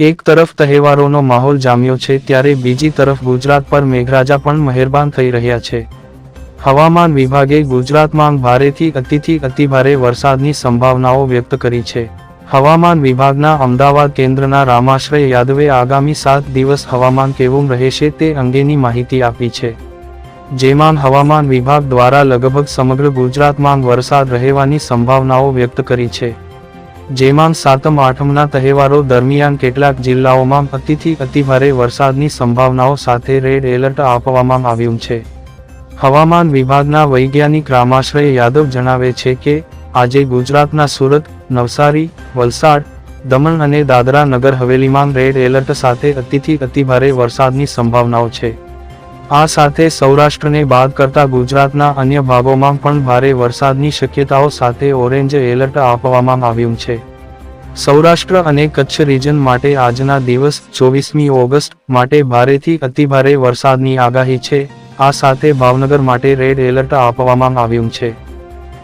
એક તરફ તહેવારોનો માહોલ જામ્યો છે ત્યારે બીજી તરફ ગુજરાત પર મેઘરાજા પણ મહેરબાન થઈ રહ્યા છે. હવામાન વિભાગે ગુજરાતમાં ભારેથી અતિથી અતિભારે વરસાદની સંભાવનાઓ વ્યક્ત કરી છે. હવામાન વિભાગના અમદાવાદ કેન્દ્રના રામાશ્રય યાદવે આગામી સાત દિવસ હવામાન કેવું રહેશે તે અંગેની માહિતી આપી છે. જેમાં હવામાન વિભાગ દ્વારા લગભગ સમગ્ર ગુજરાતમાં વરસાદ રહેવાની સંભાવનાઓ વ્યક્ત કરી છે. જેમાં સાતમ, આઠમના તહેવારો દરમિયાન કેટલાક જિલ્લાઓમાં અતિથી અતિભારે વરસાદની સંભાવનાઓ સાથે રેડ એલર્ટ આપવામાં આવ્યું છે. હવામાન વિભાગના વૈજ્ઞાનિક રામાશ્રય યાદવ જણાવે છે કે, આજે ગુજરાતના સુરત, નવસારી, વલસાડ, દમણ અને દાદરા નગર હવેલીમાં રેડ એલર્ટ સાથે અતિથી અતિભારે વરસાદની સંભાવનાઓ છે. આ સાથે સૌરાષ્ટ્રને બાદ કરતા ગુજરાતના અન્ય ભાગોમાં પણ ભારે વરસાદની શક્યતાઓ સાથે ઓરેન્જ એલર્ટ આપવામાં આવ્યું છે. સૌરાષ્ટ્ર અને કચ્છ રીજન માટે આજના દિવસ ચોવીસમી ઓગસ્ટ માટે ભારેથી અતિભારે વરસાદની આગાહી છે. આ સાથે ભાવનગર માટે રેડ એલર્ટ આપવામાં આવ્યું છે.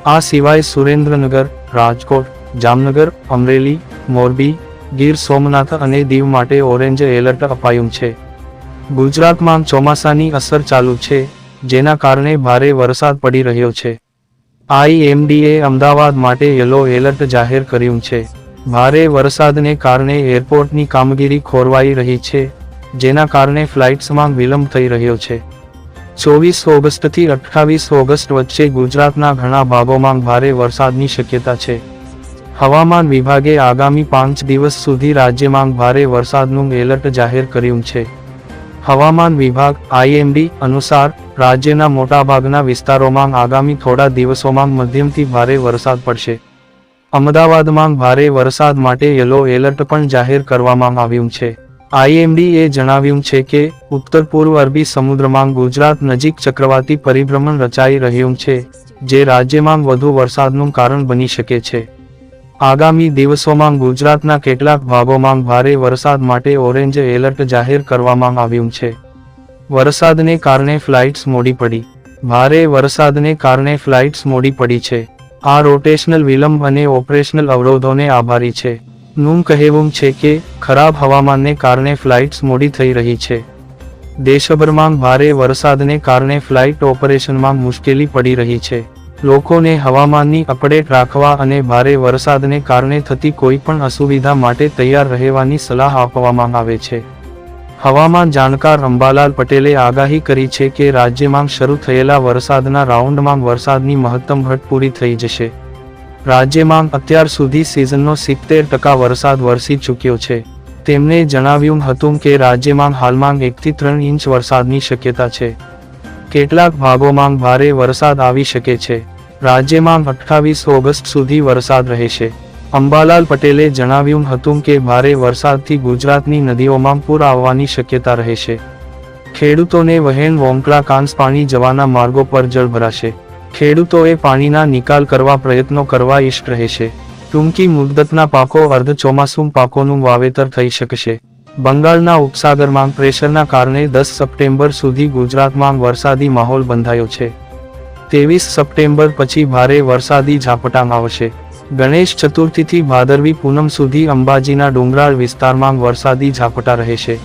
આ સિવાય સુરેન્દ્રનગર, રાજકોટ, જામનગર, અમરેલી, મોરબી, ગીર સોમનાથ અને દીવ માટે ઓરેન્જ એલર્ટ અપાયું છે. ગુજરાતમાં ચોમાસાની અસર ચાલુ છે, જેના કારણે ભારે વરસાદ પડી રહ્યો છે. આઈએમડીએ અમદાવાદ માટે યલો એલર્ટ જાહેર કર્યું છે. ભારે વરસાદને કારણે એરપોર્ટની કામગીરી ખોરવાઈ રહી છે, જેના કારણે ફ્લાઇટ્સમાં વિલંબ થઈ રહ્યો છે. ચોવીસ ઓગસ્ટથી અઠ્ઠાવીસ ઓગસ્ટ વચ્ચે ગુજરાતના ઘણા ભાગોમાં ભારે વરસાદની શક્યતા છે. હવામાન વિભાગે આગામી પાંચ દિવસ સુધી રાજ્યમાં ભારે વરસાદનું એલર્ટ જાહેર કર્યું છે. હવામાન વિભાગ આઈએમડી અનુસાર, રાજ્યના મોટાભાગના વિસ્તારોમાં આગામી થોડા દિવસોમાં મધ્યમથી ભારે વરસાદ પડશે. અમદાવાદમાં ભારે વરસાદ માટે યલો એલર્ટ પણ જાહેર કરવામાં આવ્યું છે. આઈએમડી એ જણાવ્યું છે કે, ઉત્તર પૂર્વ અરબી સમુદ્રમાં ગુજરાત નજીક ચક્રવાતી પરિભ્રમણ રચાઈ રહ્યું છે, જે રાજ્યમાં વધુ વરસાદનું કારણ બની શકે છે. આગામી દિવસોમાં ગુજરાતના કેટલાક ભાગોમાં ભારે વરસાદ માટે ઓરેન્જ એલર્ટ જાહેર કરવામાં આવ્યું છે. વરસાદને કારણે ફ્લાઇટ્સ મોડી પડી. ભારે વરસાદને કારણે ફ્લાઇટ્સ મોડી પડી છે. આ રોટેશનલ વિલંબ અને ઓપરેશનલ અવરોધોને આભારી છે. નું કહેવું છે કે, ખરાબ હવામાનને કારણે ફ્લાઇટ્સ મોડી થઈ રહી છે. દેશભરમાં ભારે વરસાદને કારણે ફ્લાઇટ ઓપરેશનમાં મુશ્કેલી પડી રહી છે. લોકોને હવામાનની અપડેટ રાખવા અને ભારે વરસાદને કારણે થતી કોઈપણ અસુવિધા માટે તૈયાર રહેવાની સલાહ આપવામાં આવે છે. હવામાન જાણકાર અંબાલાલ પટેલે આગાહી કરી છે કે રાજ્યમાં શરૂ થયેલા વરસાદના રાઉન્ડમાં વરસાદની મહત્તમ ઘટ પૂરી થઈ જશે. રાજ્યમાં અત્યાર સુધી સિઝનનો સિત્તેર ટકા વરસાદ વરસી ચૂક્યો છે. તેમણે જણાવ્યું હતું કે રાજ્યમાં હાલમાં એકથી ત્રણ ઇંચ વરસાદની શક્યતા છે. કેટલાક ભાગોમાં ભારે વરસાદ આવી શકે છે. રાજ્યમાં અઠ્ઠાવીસ ઓગસ્ટ સુધી વરસાદ રહેશે. અંબાલાલ પટેલે જણાવ્યું હતું કે, ભારે વરસાદથી ગુજરાતની નદીઓમાં પૂર આવવાની શક્યતા રહેશે. ખેડૂતોને વહેણ, વોંકળા, કાંસ પાણી જવાના માર્ગો પર જળ ભરાશે. ખેડૂતોએ પાણીના નિકાલ કરવા પ્રયત્નો કરવા ઈષ્ટ રહેશે. ટૂંકી મુદ્દતના પાકો અર્ધ ચોમાસું પાકોનું વાવેતર થઈ શકશે. બંગાળના ઉપસાગરમાં પ્રેશરના કારણે દસ સપ્ટેમ્બર સુધી ગુજરાતમાં વરસાદી માહોલ બંધાયો છે. ત્રેવીસ સપ્ટેમ્બર પછી ભારે વરસાદી ઝાપટા આવશે. ગણેશ ચતુર્થીથી ભાદરવી પૂનમ સુધી અંબાજીના ડુંગરાળ વિસ્તારમાં વરસાદી ઝાપટા રહેશે.